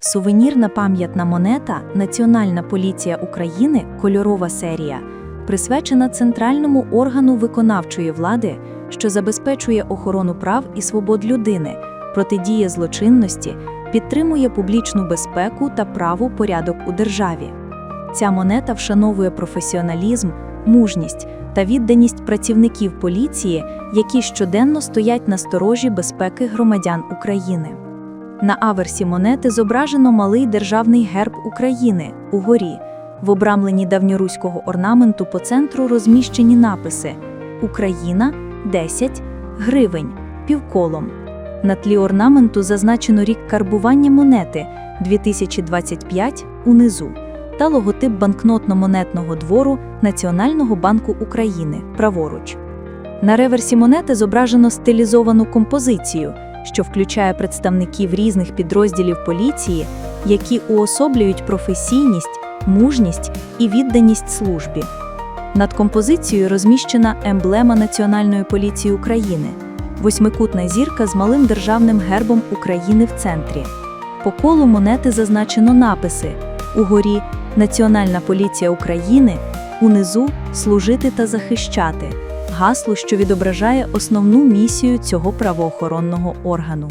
Сувенірна пам'ятна монета Національна поліція України кольорова серія присвячена центральному органу виконавчої влади, що забезпечує охорону прав і свобод людини, протидіє злочинності, підтримує публічну безпеку та правопорядок у державі. Ця монета вшановує професіоналізм, мужність та відданість працівників поліції, які щоденно стоять на сторожі безпеки громадян України. На аверсі монети зображено малий державний герб України угорі. В обрамленні давньоруського орнаменту по центру розміщені написи Україна 10 гривень півколом. На тлі орнаменту зазначено рік карбування монети 2025 унизу та логотип банкнотно-монетного двору Національного банку України праворуч. На реверсі монети зображено стилізовану композицію, що включає представників різних підрозділів поліції, які уособлюють професійність, мужність і відданість службі. Над композицією розміщена емблема Національної поліції України восьмикутна зірка з малим державним гербом України в центрі. По колу монети зазначено написи угорі Національна поліція України, унизу служити та захищати гасло, що відображає основну місію цього правоохоронного органу.